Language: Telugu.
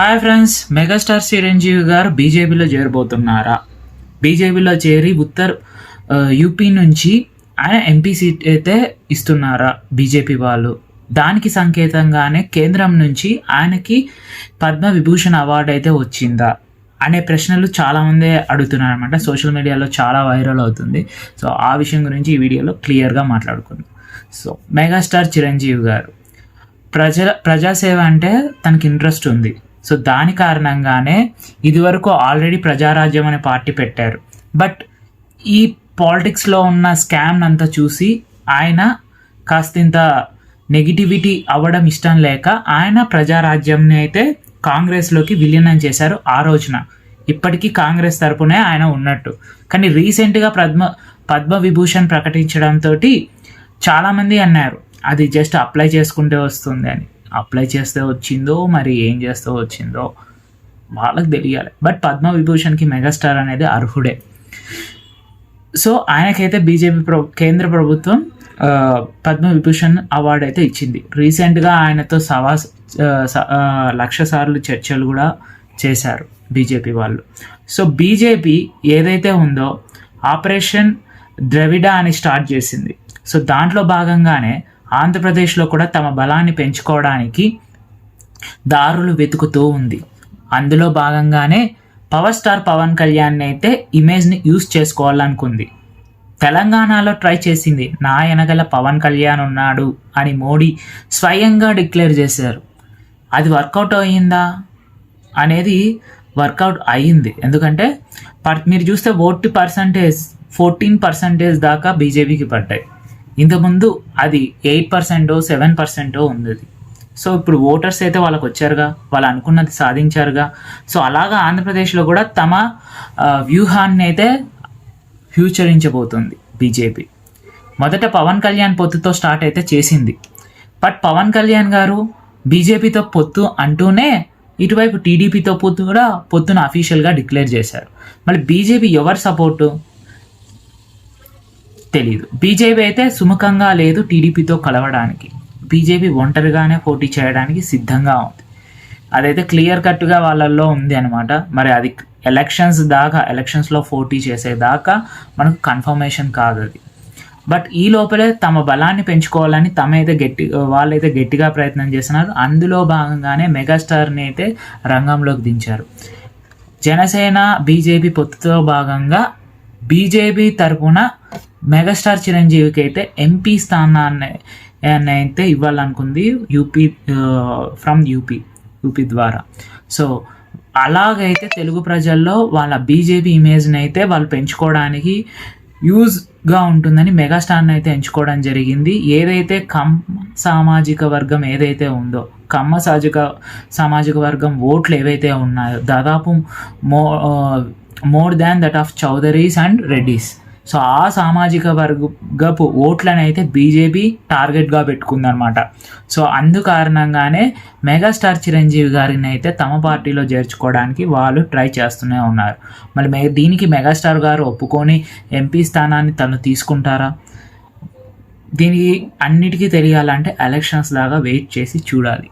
హాయ్ ఫ్రెండ్స్ మెగాస్టార్ చిరంజీవి గారు బీజేపీలో చేరబోతున్నారా? బీజేపీలో చేరి ఉత్తర్ యూపీ నుంచి ఆయన ఎంపీ సీట్ అయితే ఇస్తున్నారా బీజేపీ వాళ్ళు? దానికి సంకేతంగానే కేంద్రం నుంచి ఆయనకి పద్మ విభూషణ్ అవార్డు అయితే వచ్చిందా? అనే ప్రశ్నలు చాలామంది అడుగుతున్నారు అనమాట సోషల్ మీడియాలో చాలా వైరల్ అవుతుంది. సో ఆ విషయం గురించి ఈ వీడియోలో క్లియర్గా మాట్లాడుకుందాం. సో మెగాస్టార్ చిరంజీవి గారు ప్రజల ప్రజాసేవ అంటే తనకి ఇంట్రెస్ట్ ఉంది. సో దాని కారణంగానే ఇదివరకు ఆల్రెడీ ప్రజారాజ్యం అనే పార్టీ పెట్టారు. బట్ ఈ పాలిటిక్స్లో ఉన్న స్కామ్ అంతా చూసి ఆయన కాస్తింత నెగిటివిటీ అవ్వడం ఇష్టం లేక ఆయన ప్రజారాజ్యంని అయితే కాంగ్రెస్లోకి విలీనం చేశారు ఆ రోజున. ఇప్పటికీ కాంగ్రెస్ తరపునే ఆయన ఉన్నట్టు. కానీ రీసెంట్గా పద్మ పద్మ విభూషణ్ ప్రకటించడంతో చాలామంది అన్నారు అది జస్ట్ అప్లై చేసుకుంటే వస్తుంది అని. అప్లై చేస్తే వచ్చిందో మరి ఏం చేస్తే వచ్చిందో వాళ్ళకి తెలియాలి. బట్ పద్మ విభూషణ్కి మెగాస్టార్ అనేది అర్హుడే. సో ఆయనకైతే బీజేపీ ప్ర కేంద్ర ప్రభుత్వం పద్మ విభూషణ్ అవార్డు అయితే ఇచ్చింది. రీసెంట్గా ఆయనతో సవా లక్ష సార్లు చర్చలు కూడా చేశారు బీజేపీ వాళ్ళు. సో బీజేపీ ఏదైతే ఉందో ఆపరేషన్ ద్రవిడ అని స్టార్ట్ చేసింది. సో దాంట్లో భాగంగానే ఆంధ్రప్రదేశ్లో కూడా తమ బలాన్ని పెంచుకోవడానికి దారులు వెతుకుతూ ఉంది. అందులో భాగంగానే పవర్ స్టార్ పవన్ కళ్యాణ్ అయితే ఇమేజ్ని యూస్ చేసుకోవాలనుకుంది. తెలంగాణలో ట్రై చేసింది నా ఎనగల పవన్ కళ్యాణ్ ఉన్నాడు అని మోడీ స్వయంగా డిక్లేర్ చేశారు. అది వర్కౌట్ అయ్యిందా? అనేది వర్కౌట్ అయ్యింది. ఎందుకంటే మీరు చూస్తే ఓటు పర్సంటేజ్ ఫోర్టీన్ పర్సంటేజ్ దాకా బీజేపీకి పడ్డాయి. ఇంతకుముందు అది ఎయిట్ పర్సెంటో సెవెన్ పర్సెంటో ఉంది అది. సో ఇప్పుడు ఓటర్స్ అయితే వాళ్ళకి వచ్చారుగా వాళ్ళు అనుకున్నది సాధించారుగా. సో అలాగా ఆంధ్రప్రదేశ్లో కూడా తమ వ్యూహాన్ని అయితే ఫ్యూచరించబోతుంది బీజేపీ. మొదట పవన్ కళ్యాణ్ పొత్తుతో స్టార్ట్ అయితే చేసింది. బట్ పవన్ కళ్యాణ్ గారు బీజేపీతో పొత్తు అంటూనే ఇటువైపు టీడీపీతో పొత్తు కూడా పొత్తును అఫీషియల్గా డిక్లేర్ చేశారు. మళ్ళీ బీజేపీ ఎవరు సపోర్టు తెలీదు. బీజేపీ అయితే సుముఖంగా లేదు టీడీపీతో కలవడానికి. బీజేపీ ఒంటరిగానే పోటీ చేయడానికి సిద్ధంగా ఉంది. అదైతే క్లియర్ కట్గా వాళ్ళల్లో ఉంది అనమాట మరి అది ఎలక్షన్స్ దాకా ఎలక్షన్స్లో పోటీ చేసేదాకా మనకు కన్ఫర్మేషన్ కాదు అది. బట్ ఈ లోపలే తమ బలాన్ని పెంచుకోవాలని తమైతే గట్టి వాళ్ళైతే గట్టిగా ప్రయత్నం చేస్తున్నారు. అందులో భాగంగానే మెగాస్టార్ని అయితే రంగంలోకి దించారు. జనసేన బీజేపీ పొత్తుతో భాగంగా బీజేపీ తరపున మెగాస్టార్ చిరంజీవికి అయితే ఎంపీ స్థానాన్ని అయితే ఇవ్వాలనుకుంది యూపీ ఫ్రమ్ యూపీ యూపీ ద్వారా. సో అలాగైతే తెలుగు ప్రజల్లో వాళ్ళ బీజేపీ ఇమేజ్ని అయితే వాళ్ళు పెంచుకోవడానికి యూజ్గా ఉంటుందని మెగాస్టార్ని అయితే ఎంచుకోవడం జరిగింది. ఏదైతే కం సామాజిక వర్గం ఏదైతే ఉందో కమ్మ సాజిక సామాజిక వర్గం ఓట్లు ఏవైతే ఉన్నాయో దాదాపు మో more than that of Chowdarys and Reddys. So ఆ సామాజిక వర్గపు ఓట్లను అయితే బీజేపీ టార్గెట్గా పెట్టుకుందనమాట సో అందు కారణంగానే మెగాస్టార్ చిరంజీవి గారిని అయితే తమ పార్టీలో చేర్చుకోవడానికి వాళ్ళు ట్రై చేస్తూనే ఉన్నారు. మరి మె దీనికి మెగాస్టార్ గారు ఒప్పుకొని ఎంపీ స్థానాన్ని తను తీసుకుంటారా? దీనికి అన్నిటికీ తెలియాలంటే ఎలక్షన్స్ దాకా వెయిట్ చేసి చూడాలి.